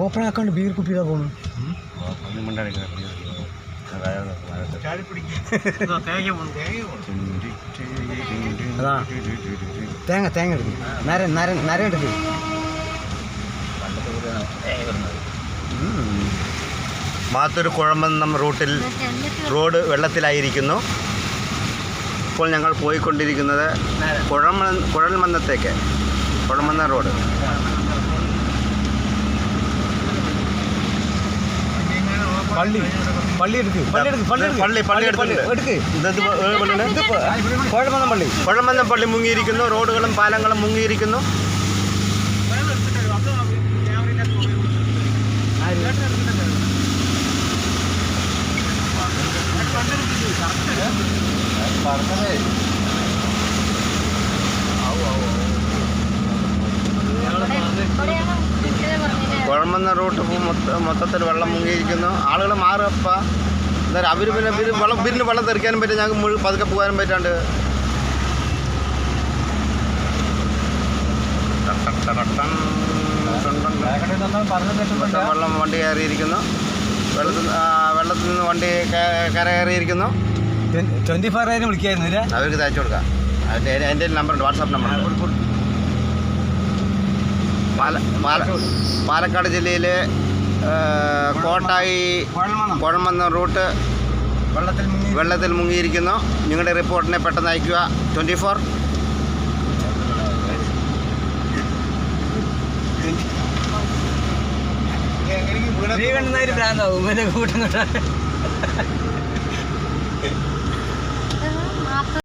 Open ആക്കാണ്ട് beer കുപ്പി ഇതാ പോണു തേങ്ങ തേങ്ങ എടുക്കും. നര നര നര എടുക്കും. മാത്തൂർ കുഴമ്പന്നം റൂട്ടിൽ റോഡ് വെള്ളത്തിലായിരിക്കുന്നു. ഇപ്പോൾ ഞങ്ങൾ പോയിക്കൊണ്ടിരിക്കുന്നത് കുഴമ കുഴൽമന്നത്തേക്ക്. കുഴമന്ന റോഡ്. പള്ളി. പള്ളി എടുക്ക്. പള്ളി എടുക്ക് പള്ളി പള്ളി പള്ളി എടുക്ക്? ഇതിപ്പോ പള്ളി? കുഴമന്നം പള്ളി. മുങ്ങിയിരിക്കുന്നു. റോഡുകളും പാലങ്ങളും മുങ്ങിയിരിക്കുന്നു. കുഴമന്ന റൂട്ട് മൊത്ത മൊത്തത്തിൽ വെള്ളം മുങ്ങിയിരിക്കുന്നു. ആളുകൾ മാറപ്പ എന്തായാലും അവർ പിന്നെ വെള്ളം പിന്നെ വെള്ളം തെറിക്കാനും പറ്റും ഞങ്ങൾക്ക് മുഴുവൻ പതുക്കെ പോകാനും പറ്റാണ്ട്. വെള്ളം വണ്ടി കയറിയിരിക്കുന്നു. വെള്ളത്തിൽ വെള്ളത്തിൽ നിന്ന് വണ്ടി കരകയറിയിരിക്കുന്നു. കര കയറിയിരിക്കുന്നു ട്വന്റി ഫോർ ആയിരം വിളിക്കായിരുന്നില്ല? അവർക്ക് തയ്ച്ചു കൊടുക്കാം. അതിന്റെ എന്റെ നമ്പറുണ്ട്. വാട്സാപ്പ് നമ്പർ പാലക്കാട് ജില്ലയിലെ കോട്ടായി കുഴൽമന്നം. കുഴമന്ന റൂട്ട് വെള്ളത്തിൽ മുങ്ങി. മുങ്ങിയിരിക്കുന്നു. നിങ്ങളുടെ റിപ്പോർട്ടിനെ പെട്ടെന്ന് അയക്കുക. Twenty four. ഭ്രാന്താവും കൂട്ടം കൊണ്ടാ